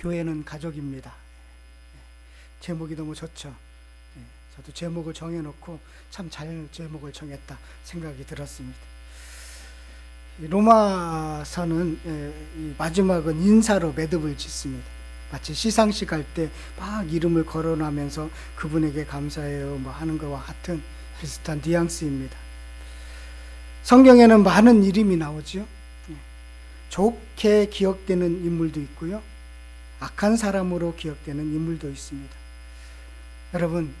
교회는 가족입니다. 제목이 너무 좋죠. 예, 저도 제목을 정해놓고 참 잘 제목을 정했다 생각이 들었습니다. 이 로마서는 예, 이 마지막은 인사로 매듭을 짓습니다. 마치 시상식 할 때 막 이름을 거론하면서 그분에게 감사해요 뭐 하는 것과 같은 비슷한 뉘앙스입니다. 성경에는 많은 이름이 나오죠. 예, 좋게 기억되는 인물도 있고요. 악한 사람으로 기억되는 인물도 있습니다. 여러분,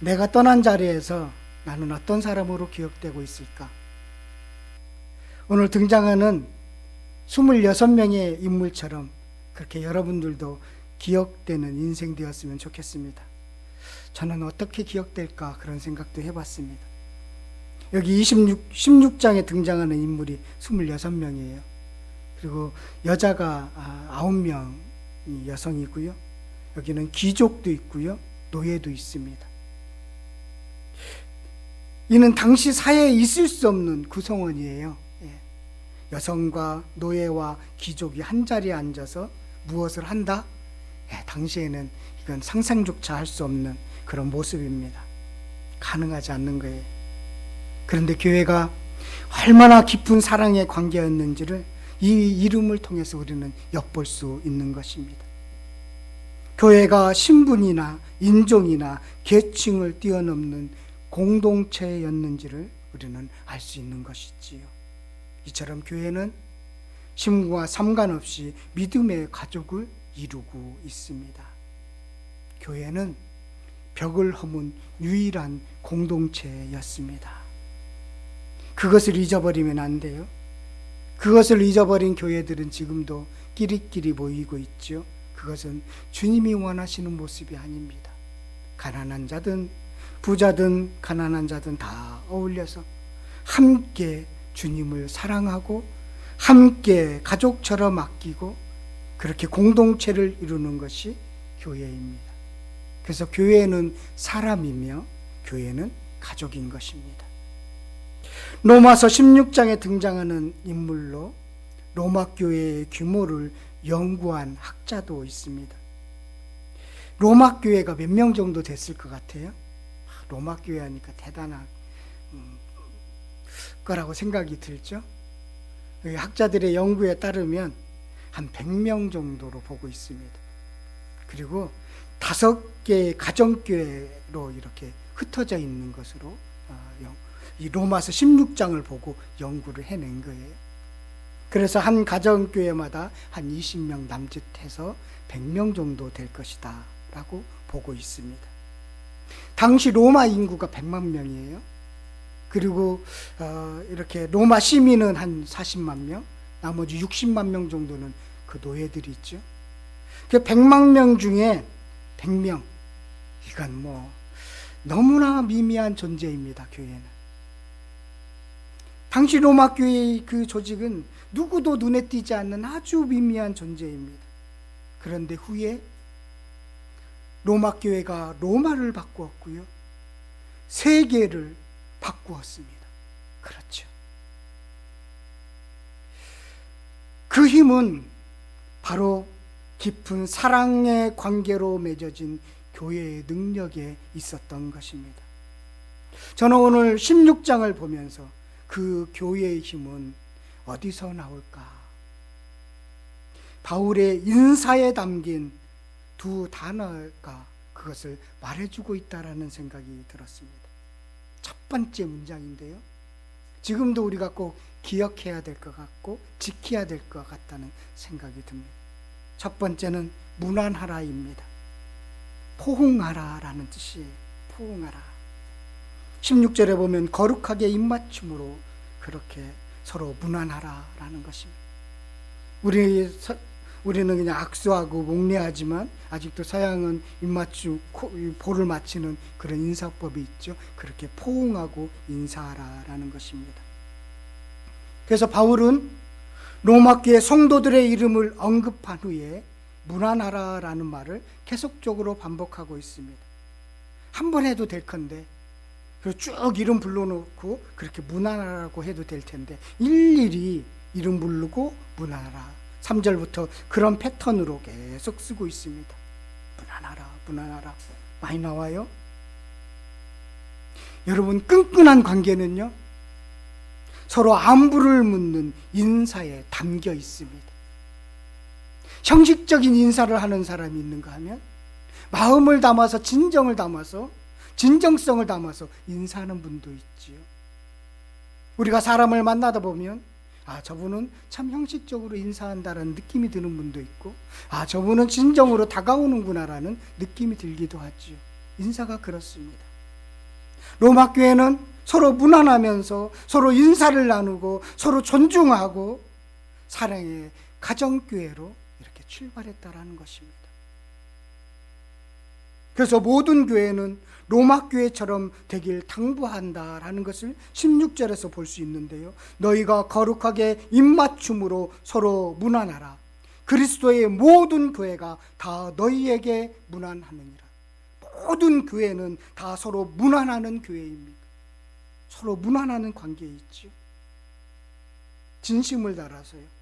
내가 떠난 자리에서 나는 어떤 사람으로 기억되고 있을까? 오늘 등장하는 26명의 인물처럼 그렇게 여러분들도 기억되는 인생 되었으면 좋겠습니다. 저는 어떻게 기억될까 그런 생각도 해봤습니다. 여기 26, 16장에 등장하는 인물이 26명이에요. 그리고 여자가 9명이 여성이고요. 여기는 귀족도 있고요. 노예도 있습니다. 이는 당시 사회에 있을 수 없는 구성원이에요. 예. 여성과 노예와 귀족이 한 자리에 앉아서 무엇을 한다? 예, 당시에는 이건 상상조차 할 수 없는 그런 모습입니다. 가능하지 않는 거예요. 그런데 교회가 얼마나 깊은 사랑의 관계였는지를 이 이름을 통해서 우리는 엿볼 수 있는 것입니다. 교회가 신분이나 인종이나 계층을 뛰어넘는 공동체였는지를 우리는 알 수 있는 것이지요. 이처럼 교회는 신분과 상관없이 믿음의 가족을 이루고 있습니다. 교회는 벽을 허문 유일한 공동체였습니다. 그것을 잊어버리면 안 돼요. 그것을 잊어버린 교회들은 지금도 끼리끼리 모이고 있죠. 그것은 주님이 원하시는 모습이 아닙니다. 가난한 자든 부자든 가난한 자든 다 어울려서 함께 주님을 사랑하고 함께 가족처럼 아끼고 그렇게 공동체를 이루는 것이 교회입니다. 그래서 교회는 사람이며 교회는 가족인 것입니다. 로마서 16장에 등장하는 인물로 로마 교회의 규모를 연구한 학자도 있습니다. 로마 교회가 몇 명 정도 됐을 것 같아요? 로마 교회 하니까 대단한 음, 거라고 생각이 들죠. 학자들의 연구에 따르면 한 100명 정도로 보고 있습니다. 그리고 다섯 개의 가정교회로 이렇게 흩어져 있는 것으로 이 로마서 16장을 보고 연구를 해낸 거예요. 그래서 한 가정교회마다 한 20명 남짓해서 100명 정도 될 것이다 라고 보고 있습니다. 당시 로마 인구가 100만 명이에요. 그리고 어, 이렇게 로마 시민은 한 40만 명, 나머지 60만 명 정도는 그 노예들이 있죠. 그 100만 명 중에 100명, 이건 뭐 너무나 미미한 존재입니다. 교회는. 당시 로마 교회의 그 조직은 누구도 눈에 띄지 않는 아주 미미한 존재입니다. 그런데 후에 로마 교회가 로마를 바꾸었고요. 세계를 바꾸었습니다. 그렇죠. 그 힘은 바로 깊은 사랑의 관계로 맺어진 교회의 능력에 있었던 것입니다. 저는 오늘 16장을 보면서 그 교회의 힘은 어디서 나올까? 바울의 인사에 담긴 두 단어가 그것을 말해주고 있다라는 생각이 들었습니다. 첫 번째 문장인데요. 지금도 우리가 꼭 기억해야 될 것 같고 지켜야 될 것 같다는 생각이 듭니다. 첫 번째는 무난하라입니다. 포옹하라라는 뜻이에요. 포옹하라. 16절에 보면 거룩하게 입맞춤으로 그렇게 서로 무난하라라는 것입니다. 우리 서, 우리는 그냥 악수하고 목례하지만 아직도 서양은 입맞춤 볼을 맞추는 그런 인사법이 있죠. 그렇게 포옹하고 인사하라라는 것입니다. 그래서 바울은 로마 교회 성도들의 이름을 언급한 후에 무난하라라는 말을 계속적으로 반복하고 있습니다. 한 번 해도 될 건데 그리고 쭉 이름 불러놓고 그렇게 무난하라고 해도 될 텐데 일일이 이름 부르고 무난하라 3절부터 그런 패턴으로 계속 쓰고 있습니다. 무난하라, 무난하라. 많이 나와요. 여러분, 끈끈한 관계는요, 서로 안부를 묻는 인사에 담겨 있습니다. 형식적인 인사를 하는 사람이 있는가 하면, 마음을 담아서, 진정을 담아서, 진정성을 담아서 인사하는 분도 있지요. 우리가 사람을 만나다 보면, 아, 저분은 참 형식적으로 인사한다라는 느낌이 드는 분도 있고, 아, 저분은 진정으로 다가오는구나라는 느낌이 들기도 하지요. 인사가 그렇습니다. 로마 교회는 서로 무난하면서 서로 인사를 나누고 서로 존중하고 사랑의 가정교회로 이렇게 출발했다라는 것입니다. 그래서 모든 교회는 로마 교회처럼 되길 당부한다라는 것을 16절에서 볼 수 있는데요. 너희가 거룩하게 입맞춤으로 서로 무난하라. 그리스도의 모든 교회가 다 너희에게 무난하느니라. 모든 교회는 다 서로 무난하는 교회입니다. 서로 무난하는 관계에 있죠. 진심을 달아서요.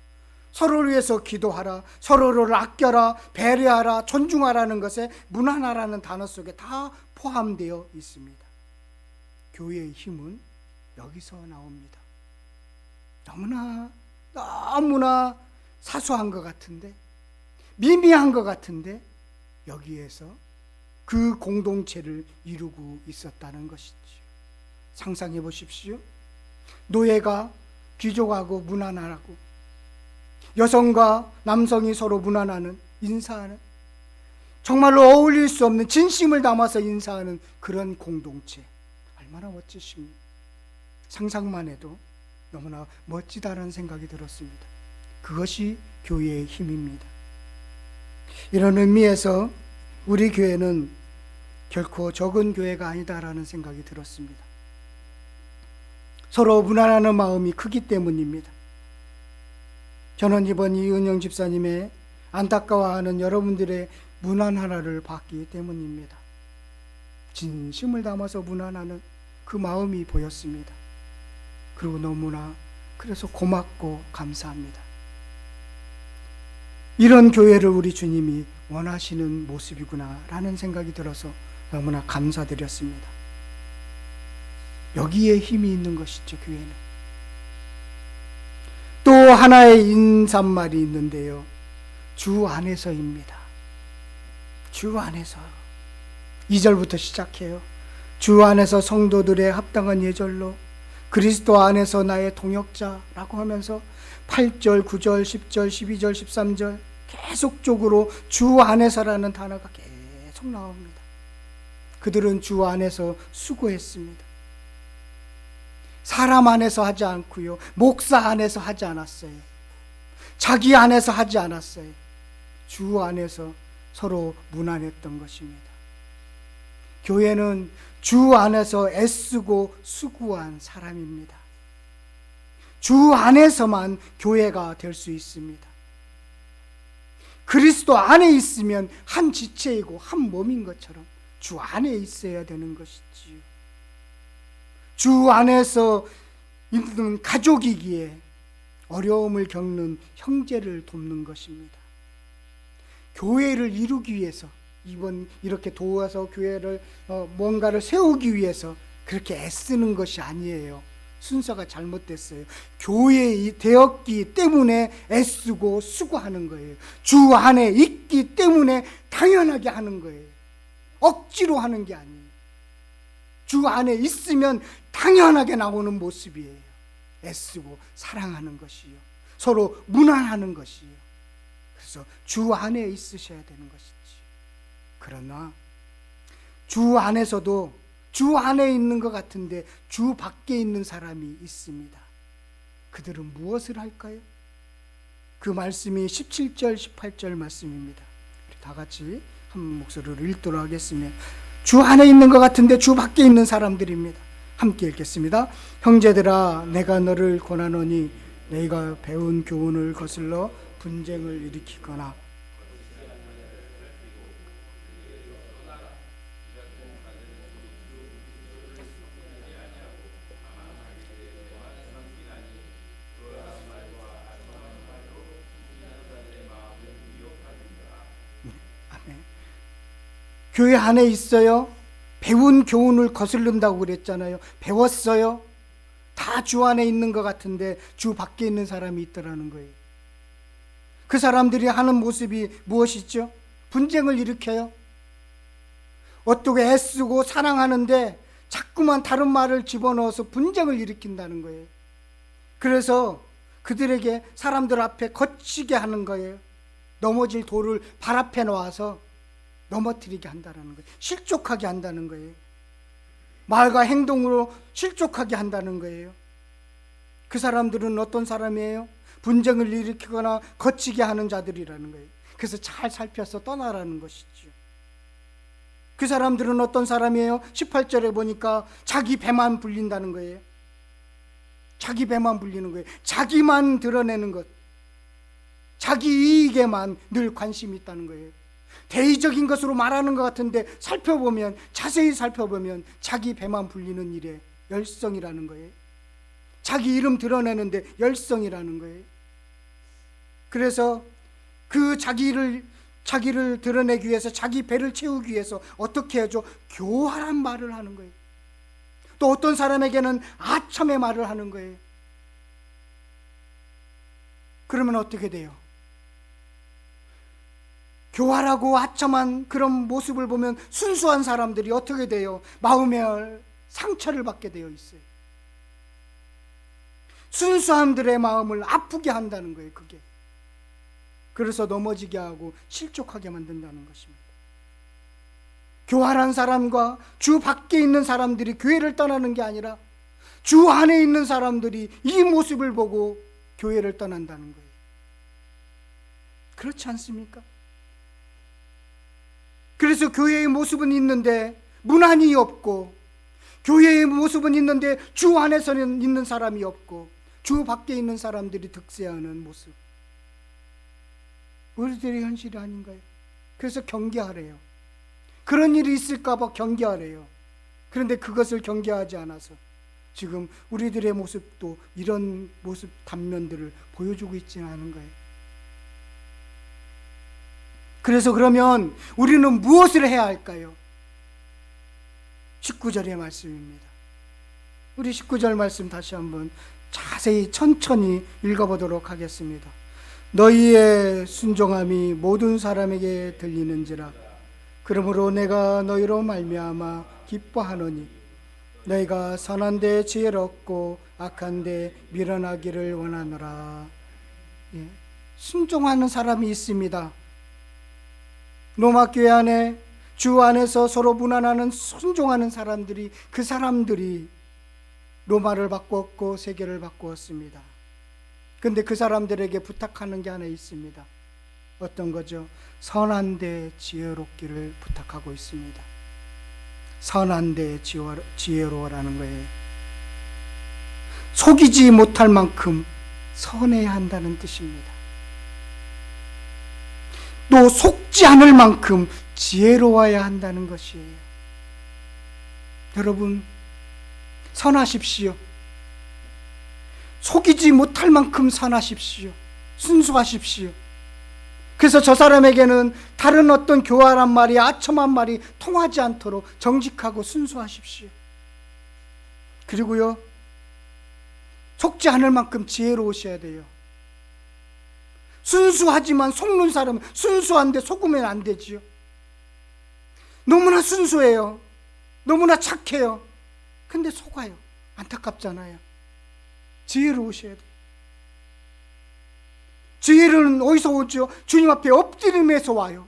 서로를 위해서 기도하라, 서로를 아껴라, 배려하라, 존중하라는 것에 무난하라는 단어 속에 다 포함되어 있습니다. 교회의 힘은 여기서 나옵니다. 너무나, 너무나 사소한 것 같은데, 미미한 것 같은데, 여기에서 그 공동체를 이루고 있었다는 것이지. 상상해 보십시오. 노예가 귀족하고 무난하고 여성과 남성이 서로 무난하는 인사하는 정말로 어울릴 수 없는 진심을 담아서 인사하는 그런 공동체 얼마나 멋지십니까? 상상만 해도 너무나 멋지다는 생각이 들었습니다. 그것이 교회의 힘입니다. 이런 의미에서 우리 교회는 결코 적은 교회가 아니다라는 생각이 들었습니다. 서로 무난하는 마음이 크기 때문입니다. 저는 이번 이은영 집사님의 안타까워하는 여러분들의 무난하나를 받기 때문입니다. 진심을 담아서 무난하는 그 마음이 보였습니다. 그리고 너무나 그래서 고맙고 감사합니다. 이런 교회를 우리 주님이 원하시는 모습이구나라는 생각이 들어서 너무나 감사드렸습니다. 여기에 힘이 있는 것이죠, 교회는. 또 하나의 인사말이 있는데요. 주 안에서입니다. 주 안에서. 2절부터 시작해요. 주 안에서 성도들의 합당한 예절로 그리스도 안에서 나의 동역자라고 하면서 8절, 9절, 10절, 12절, 13절 계속적으로 주 안에서라는 단어가 계속 나옵니다. 그들은 주 안에서 수고했습니다. 사람 안에서 하지 않고요. 목사 안에서 하지 않았어요. 자기 안에서 하지 않았어요. 주 안에서 서로 무난했던 것입니다. 교회는 주 안에서 애쓰고 수고한 사람입니다. 주 안에서만 교회가 될 수 있습니다. 그리스도 안에 있으면 한 지체이고 한 몸인 것처럼 주 안에 있어야 되는 것이지요. 주 안에서 있는 가족이기에 어려움을 겪는 형제를 돕는 것입니다. 교회를 이루기 위해서 이번 이렇게 도와서 교회를 어, 뭔가를 세우기 위해서 그렇게 애쓰는 것이 아니에요. 순서가 잘못됐어요. 교회에 되었기 때문에 애쓰고 수고하는 거예요. 주 안에 있기 때문에 당연하게 하는 거예요. 억지로 하는 게 아니에요. 주 안에 있으면 당연하게 나오는 모습이에요. 애쓰고 사랑하는 것이요. 서로 무난하는 것이요. 그래서 주 안에 있으셔야 되는 것이지. 그러나 주 안에서도 주 안에 있는 것 같은데 주 밖에 있는 사람이 있습니다. 그들은 무엇을 할까요? 그 말씀이 17절, 18절 말씀입니다. 다 같이 한 목소리로 읽도록 하겠습니다. 주 안에 있는 것 같은데 주 밖에 있는 사람들입니다. 함께 읽겠습니다. 형제들아 내가 너를 권하노니 너희가 배운 교훈을 거슬러 분쟁을 일으키거나 네. 교회 안에 있어요. 배운 교훈을 거슬른다고 그랬잖아요. 배웠어요. 다 주 안에 있는 것 같은데 주 밖에 있는 사람이 있더라는 거예요. 그 사람들이 하는 모습이 무엇이죠? 분쟁을 일으켜요. 어떻게 애쓰고 사랑하는데 자꾸만 다른 말을 집어넣어서 분쟁을 일으킨다는 거예요. 그래서 그들에게 사람들 앞에 거치게 하는 거예요. 넘어질 돌을 발 앞에 놓아서 넘어뜨리게 한다는 거예요. 실족하게 한다는 거예요. 말과 행동으로 실족하게 한다는 거예요. 그 사람들은 어떤 사람이에요? 분쟁을 일으키거나 거치게 하는 자들이라는 거예요. 그래서 잘 살펴서 떠나라는 것이죠. 그 사람들은 어떤 사람이에요? 18절에 보니까 자기 배만 불린다는 거예요. 자기 배만 불리는 거예요. 자기만 드러내는 것. 자기 이익에만 늘 관심이 있다는 거예요. 대의적인 것으로 말하는 것 같은데 살펴보면 자세히 살펴보면 자기 배만 불리는 일에 열성이라는 거예요. 자기 이름 드러내는데 열성이라는 거예요. 그래서 그 자기를 자기를 드러내기 위해서 자기 배를 채우기 위해서 어떻게 하죠? 교활한 말을 하는 거예요. 또 어떤 사람에게는 아첨의 말을 하는 거예요. 그러면 어떻게 돼요? 교활하고 아첨한 그런 모습을 보면 순수한 사람들이 어떻게 돼요? 마음에 상처를 받게 되어 있어요. 순수함들의 마음을 아프게 한다는 거예요, 그게. 그래서 넘어지게 하고 실족하게 만든다는 것입니다. 교활한 사람과 주 밖에 있는 사람들이 교회를 떠나는 게 아니라 주 안에 있는 사람들이 이 모습을 보고 교회를 떠난다는 거예요. 그렇지 않습니까? 그래서 교회의 모습은 있는데 문안이 없고 교회의 모습은 있는데 주 안에서는 있는 사람이 없고 주 밖에 있는 사람들이 득세하는 모습. 우리들의 현실이 아닌가요? 그래서 경계하래요. 그런 일이 있을까봐 경계하래요. 그런데 그것을 경계하지 않아서 지금 우리들의 모습도 이런 모습 단면들을 보여주고 있지는 않은 거예요. 그래서 그러면 우리는 무엇을 해야 할까요? 19절의 말씀입니다. 우리 19절 말씀 다시 한번 자세히 천천히 읽어보도록 하겠습니다. 너희의 순종함이 모든 사람에게 들리는지라 그러므로 내가 너희로 말미암아 기뻐하노니 너희가 선한 데 지혜를 얻고 악한 데 밀어나기를 원하노라 예. 순종하는 사람이 있습니다 로마 교회 안에 주 안에서 서로 무난하는 순종하는 사람들이 그 사람들이 로마를 바꾸었고 세계를 바꾸었습니다. 근데 그 사람들에게 부탁하는 게 하나 있습니다. 어떤 거죠? 선한 데 지혜롭기를 부탁하고 있습니다. 선한 데 지혜로워라는 거예요. 속이지 못할 만큼 선해야 한다는 뜻입니다. 또 속지 않을 만큼 지혜로워야 한다는 것이에요. 여러분, 선하십시오. 속이지 못할 만큼 선하십시오. 순수하십시오. 그래서 저 사람에게는 다른 어떤 교활한 말이 아첨한 말이 통하지 않도록 정직하고 순수하십시오. 그리고요, 속지 않을 만큼 지혜로우셔야 돼요. 순수하지만 속는 사람은 순수한데 속으면 안 되지요. 너무나 순수해요. 너무나 착해요. 근데 속아요. 안타깝잖아요. 지혜로우셔야 돼요. 지혜는 어디서 오죠? 주님 앞에 엎드림에서 와요.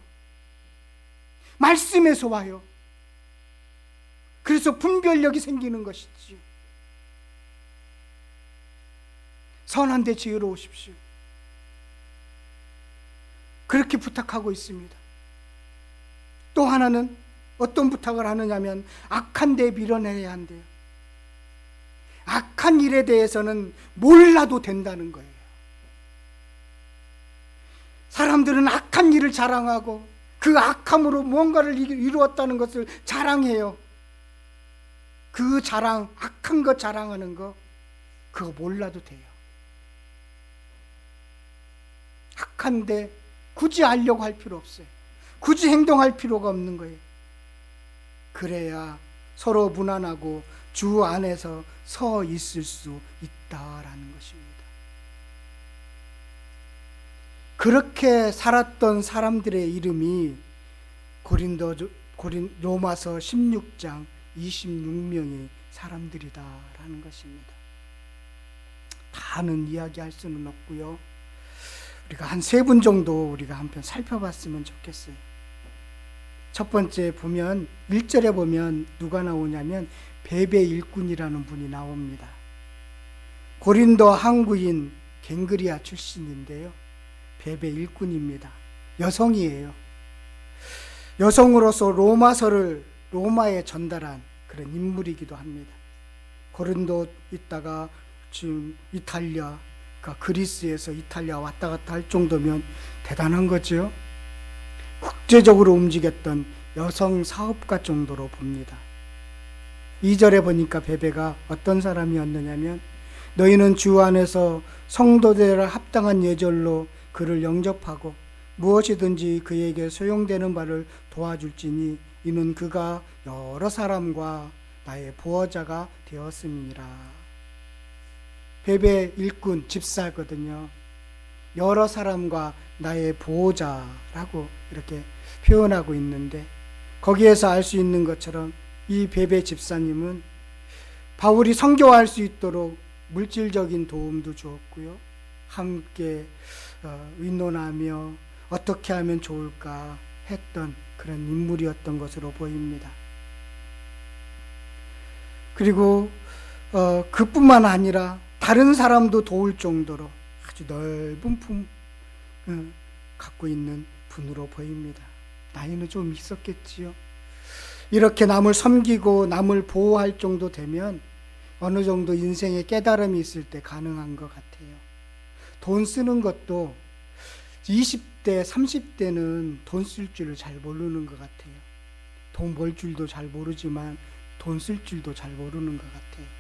말씀에서 와요. 그래서 분별력이 생기는 것이지요. 선한데 지혜로우십시오. 그렇게 부탁하고 있습니다. 또 하나는 어떤 부탁을 하느냐면 악한 데 밀어내야 한대요. 악한 일에 대해서는 몰라도 된다는 거예요. 사람들은 악한 일을 자랑하고 그 악함으로 무언가를 이루었다는 것을 자랑해요. 그 자랑, 악한 것 자랑하는 거, 그거 몰라도 돼요. 악한데 굳이 알려고 할 필요 없어요. 굳이 행동할 필요가 없는 거예요. 그래야 서로 무난하고 주 안에서 서 있을 수 있다라는 것입니다. 그렇게 살았던 사람들의 이름이 고린도 고린 로마서 16장 26명의 사람들이다라는 것입니다. 다는 이야기할 수는 없고요. 우리가 한 세 분 정도 우리가 한 편 살펴봤으면 좋겠어요. 첫 번째 보면 1절에 보면 누가 나오냐면 베베 일꾼이라는 분이 나옵니다. 고린도 항구인 갱그리아 출신인데요. 베베 일꾼입니다. 여성이에요. 여성으로서 로마서를 로마에 전달한 그런 인물이기도 합니다. 고린도 있다가 지금 이탈리아, 그러니까 그리스에서 이탈리아 왔다 갔다 할 정도면 대단한 거죠. 국제적으로 움직였던 여성 사업가 정도로 봅니다. 2절에 보니까 베베가 어떤 사람이었느냐면 너희는 주 안에서 성도들을 합당한 예절로 그를 영접하고 무엇이든지 그에게 소용되는 바를 도와줄지니 이는 그가 여러 사람과 나의 보호자가 되었음이니라. 베베 일꾼 집사거든요. 여러 사람과 나의 보호자라고 이렇게 표현하고 있는데 거기에서 알 수 있는 것처럼 이 베베 집사님은 바울이 선교할 수 있도록 물질적인 도움도 주었고요. 함께 어, 의논하며 어떻게 하면 좋을까 했던 그런 인물이었던 것으로 보입니다. 그리고 어, 그뿐만 아니라 다른 사람도 도울 정도로 아주 넓은 품 어, 갖고 있는 분으로 보입니다. 나이는 좀 있었겠지요. 이렇게 남을 섬기고 남을 보호할 정도 되면 어느 정도 인생에 깨달음이 있을 때 가능한 것 같아요. 돈 쓰는 것도 20대, 30대는 돈 쓸 줄을 잘 모르는 것 같아요. 돈 벌 줄도 잘 모르지만 돈 쓸 줄도 잘 모르는 것 같아요.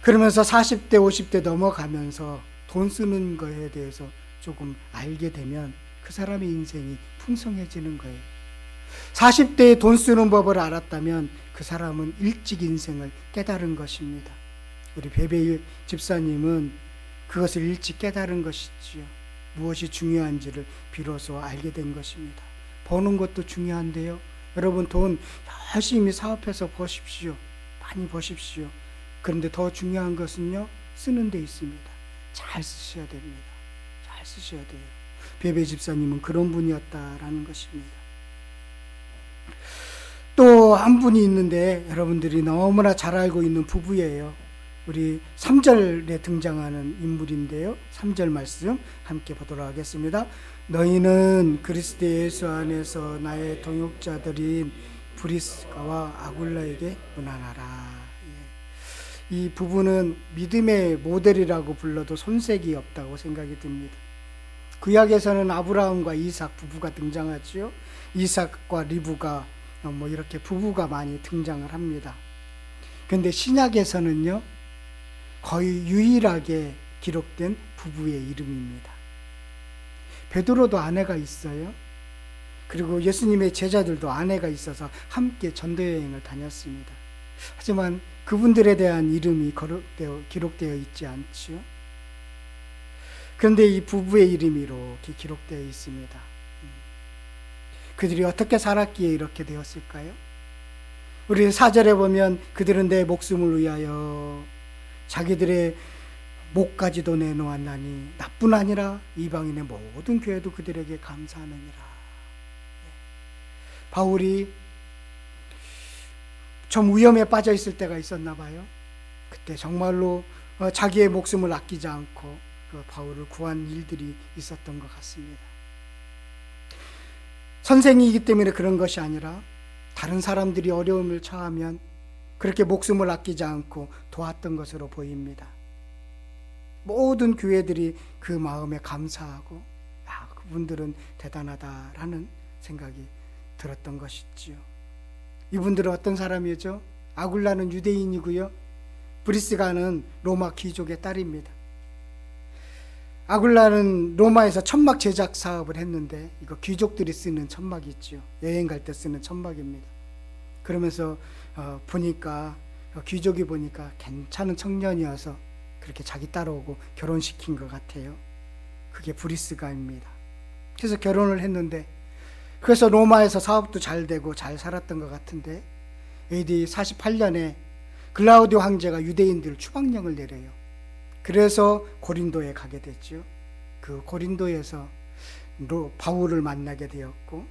그러면서 40대, 50대 넘어가면서 돈 쓰는 거에 대해서 조금 알게 되면 그 사람의 인생이 풍성해지는 거예요. 40대에 돈 쓰는 법을 알았다면 그 사람은 일찍 인생을 깨달은 것입니다. 우리 베베일 집사님은 그것을 일찍 깨달은 것이지요. 무엇이 중요한지를 비로소 알게 된 것입니다. 버는 것도 중요한데요. 여러분 돈 열심히 사업해서 버십시오. 많이 버십시오. 그런데 더 중요한 것은요. 쓰는 데 있습니다. 잘 쓰셔야 됩니다. 잘 쓰셔야 돼요. 베베 집사님은 그런 분이었다라는 것입니다. 또 한 분이 있는데 여러분들이 너무나 잘 알고 있는 부부예요. 우리 3절에 등장하는 인물인데요. 3절 말씀 함께 보도록 하겠습니다. 너희는 그리스도 예수 안에서 나의 동역자들인 브리스가와 아굴라에게 문안하라. 예. 이 부부는 믿음의 모델이라고 불러도 손색이 없다고 생각이 듭니다. 구약에서는 아브라함과 이삭 부부가 등장하지요. 이삭과 리브가 뭐 이렇게 부부가 많이 등장을 합니다. 근데 신약에서는요. 거의 유일하게 기록된 부부의 이름입니다. 베드로도 아내가 있어요. 그리고 예수님의 제자들도 아내가 있어서 함께 전도 여행을 다녔습니다. 하지만 그분들에 대한 이름이 거룩되어, 기록되어 있지 않지요. 그런데 이 부부의 이름이 이렇게 기록되어 있습니다. 그들이 어떻게 살았기에 이렇게 되었을까요? 우리 사절에 보면 그들은 내 목숨을 위하여 자기들의 목까지도 내놓았나니 나뿐 아니라 이방인의 모든 교회도 그들에게 감사하느니라. 예. 바울이 좀 위험에 빠져 있을 때가 있었나 봐요. 그때 정말로 어, 자기의 목숨을 아끼지 않고 그 바울을 구한 일들이 있었던 것 같습니다. 선생이기 때문에 그런 것이 아니라 다른 사람들이 어려움을 처하면 그렇게 목숨을 아끼지 않고 도왔던 것으로 보입니다. 모든 교회들이 그 마음에 감사하고 아, 그분들은 대단하다라는 생각이 들었던 것이지요. 이분들은 어떤 사람이죠? 아굴라는 유대인이고요. 브리스가는 로마 귀족의 딸입니다. 아굴라는 로마에서 천막 제작 사업을 했는데 이거 귀족들이 쓰는 천막이 있죠. 여행 갈 때 쓰는 천막입니다. 그러면서 어, 보니까 어, 귀족이 보니까 괜찮은 청년이어서 그렇게 자기 따라오고 결혼시킨 것 같아요. 그게 브리스가입니다. 그래서 결혼을 했는데 그래서 로마에서 사업도 잘 되고 잘 살았던 것 같은데 AD 48년에 글라우디오 황제가 유대인들 추방령을 내려요. 그래서 고린도에 가게 됐죠. 그 고린도에서 로- 바울을 만나게 되었고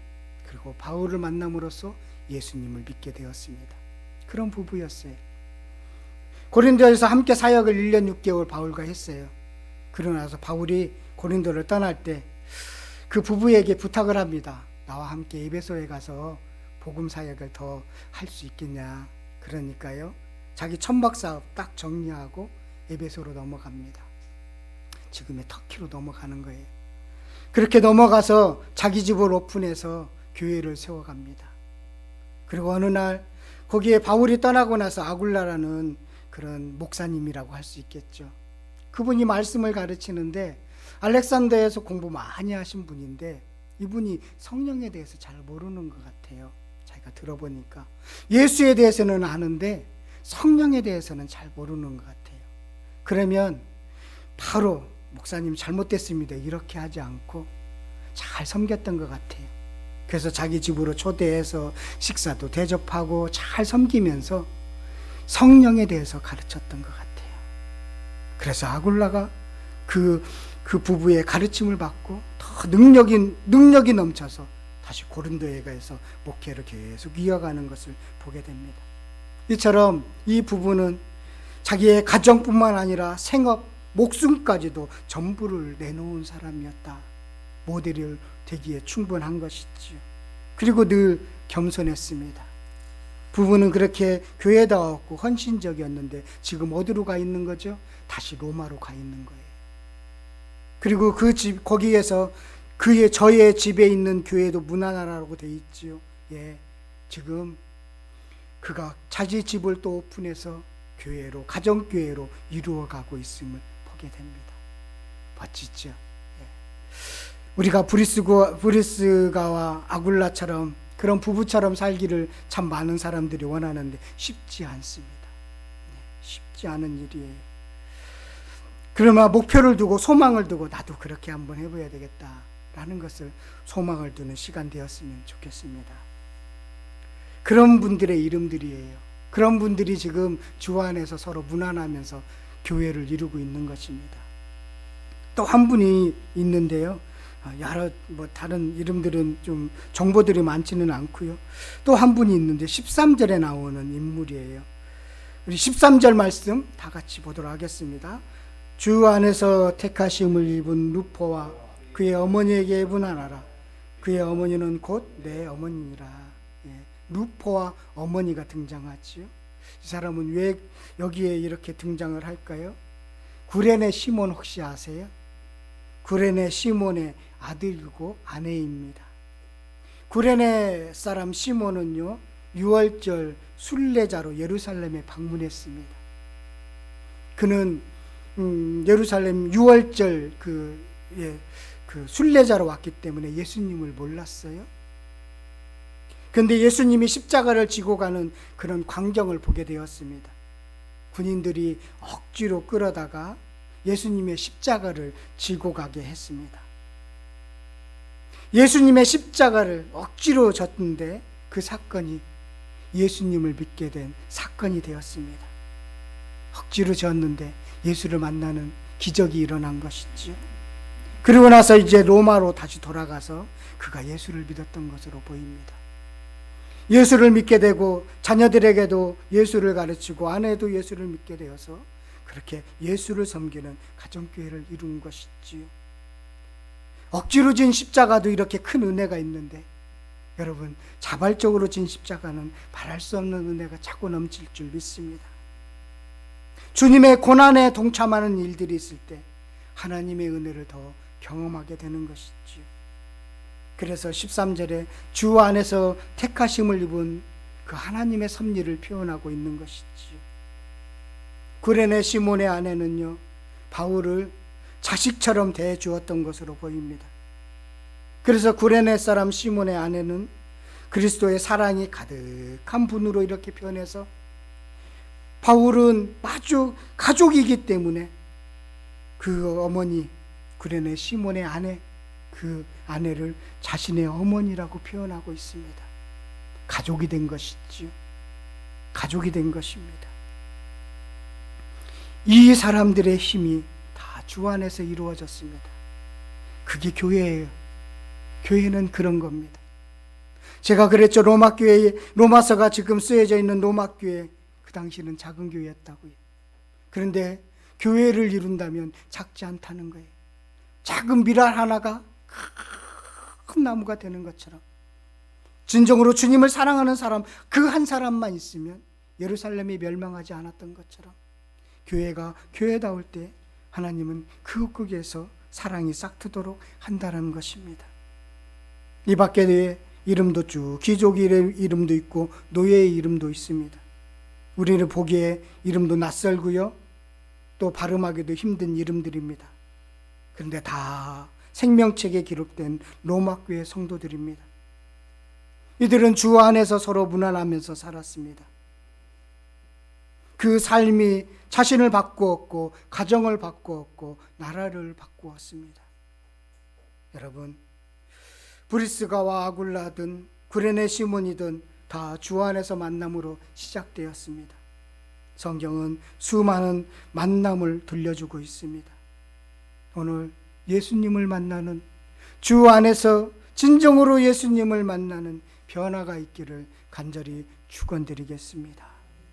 그리고 바울을 만남으로써 예수님을 믿게 되었습니다. 그런 부부였어요. 고린도에서 함께 사역을 1년 6개월 바울과 했어요. 그러고 나서 바울이 고린도를 떠날 때 그 부부에게 부탁을 합니다. 나와 함께 에베소에 가서 복음 사역을 더 할 수 있겠냐. 그러니까요. 자기 천박 사업 딱 정리하고 에베소로 넘어갑니다. 지금의 터키로 넘어가는 거예요. 그렇게 넘어가서 자기 집을 오픈해서 교회를 세워갑니다. 그리고 어느 날 거기에 바울이 떠나고 나서 아굴라라는 그런 목사님이라고 할 수 있겠죠. 그분이 말씀을 가르치는데 알렉산더에서 공부 많이 하신 분인데 이분이 성령에 대해서 잘 모르는 것 같아요. 자기가 들어보니까 예수에 대해서는 아는데 성령에 대해서는 잘 모르는 것 같아요. 그러면 바로 목사님 잘못됐습니다. 이렇게 하지 않고 잘 섬겼던 것 같아요. 그래서 자기 집으로 초대해서 식사도 대접하고 잘 섬기면서 성령에 대해서 가르쳤던 것 같아요. 그래서 아굴라가 그, 그 부부의 가르침을 받고 더 능력이, 능력이 넘쳐서 다시 고린도에 가서 목회를 계속 이어가는 것을 보게 됩니다. 이처럼 이 부부는 자기의 가정뿐만 아니라 생업, 목숨까지도 전부를 내놓은 사람이었다. 모델이 되기에 충분한 것이지요. 그리고 늘 겸손했습니다. 부부는 그렇게 교회다웠고 헌신적이었는데 지금 어디로 가 있는 거죠? 다시 로마로 가 있는 거예요. 그리고 그 집 거기에서 그의 저의 집에 있는 교회도 문화나라라고 돼 있지요. 예, 지금 그가 자기 집을 또 오픈해서 교회로 가정 교회로 이루어 가고 있음을 보게 됩니다. 멋지죠. 예. 우리가 브리스고 브리스가와 아굴라처럼 그런 부부처럼 살기를 참 많은 사람들이 원하는데 쉽지 않습니다. 네, 쉽지 않은 일이에요. 그러나 목표를 두고 소망을 두고 나도 그렇게 한번 해봐야 되겠다라는 것을 소망을 두는 시간 되었으면 좋겠습니다. 그런 분들의 이름들이에요. 그런 분들이 지금 주 안에서 서로 무난하면서 교회를 이루고 있는 것입니다. 또 한 분이 있는데요. 아, 여러 뭐 다른 이름들은 좀 정보들이 많지는 않고요. 또 한 분이 있는데 13절에 나오는 인물이에요. 우리 13절 말씀 다 같이 보도록 하겠습니다. 주 안에서 택하심을 입은 루포와 그의 어머니에게 분하나라. 그의 어머니는 곧 내 어머니라. 예, 루포와 어머니가 등장하지요. 이 사람은 왜 여기에 이렇게 등장을 할까요? 구레네 시몬 혹시 아세요? 구레네 시몬의 아들이고 아내입니다. 구레네 사람 시몬은요, 6월절 순례자로 예루살렘에 방문했습니다. 그는 음, 예루살렘 6월절 그, 예, 그 순례자로 왔기 때문에 예수님을 몰랐어요. 근데 예수님이 십자가를 지고 가는 그런 광경을 보게 되었습니다. 군인들이 억지로 끌어다가 예수님의 십자가를 지고 가게 했습니다. 예수님의 십자가를 억지로 졌는데 그 사건이 예수님을 믿게 된 사건이 되었습니다. 억지로 졌는데 예수를 만나는 기적이 일어난 것이지요. 그리고 나서 이제 로마로 다시 돌아가서 그가 예수를 믿었던 것으로 보입니다. 예수를 믿게 되고 자녀들에게도 예수를 가르치고 아내도 예수를 믿게 되어서 그렇게 예수를 섬기는 가정교회를 이룬 것이지요. 억지로 진 십자가도 이렇게 큰 은혜가 있는데 여러분 자발적으로 진 십자가는 말할 수 없는 은혜가 자꾸 넘칠 줄 믿습니다. 주님의 고난에 동참하는 일들이 있을 때 하나님의 은혜를 더 경험하게 되는 것이지요. 그래서 13절에 주 안에서 택하심을 입은 그 하나님의 섭리를 표현하고 있는 것이지요. 구레네 시몬의 아내는요, 바울을 자식처럼 대해 주었던 것으로 보입니다. 그래서 구레네 사람 시몬의 아내는 그리스도의 사랑이 가득한 분으로 이렇게 변해서 바울은 아주 가족이기 때문에 그 어머니 구레네 시몬의 아내 그 아내를 자신의 어머니라고 표현하고 있습니다. 가족이 된 것이지요. 가족이 된 것입니다. 이 사람들의 힘이 다 주 안에서 이루어졌습니다. 그게 교회예요. 교회는 그런 겁니다. 제가 그랬죠. 로마 교회 로마서가 지금 쓰여져 있는 로마 교회 그 당시는 작은 교회였다고요. 그런데 교회를 이룬다면 작지 않다는 거예요. 작은 미랄 하나가 큰 나무가 되는 것처럼 진정으로 주님을 사랑하는 사람 그 한 사람만 있으면 예루살렘이 멸망하지 않았던 것처럼 교회가 교회다울 때 하나님은 그 극에서 사랑이 싹트도록 한다는 것입니다. 이 밖에 이름도 쭉 귀족의 이름도 있고 노예의 이름도 있습니다. 우리를 보기에 이름도 낯설고요. 또 발음하기도 힘든 이름들입니다. 그런데 다 생명책에 기록된 로마 교회 성도들입니다. 이들은 주 안에서 서로 무난하면서 살았습니다. 그 삶이 자신을 바꾸었고 가정을 바꾸었고 나라를 바꾸었습니다. 여러분 브리스가와 아굴라든 구레네 시몬이든 다 주 안에서 만남으로 시작되었습니다. 성경은 수많은 만남을 들려주고 있습니다. 오늘 예수님을 만나는 주 안에서 진정으로 예수님을 만나는 변화가 있기를 간절히 축원드리겠습니다.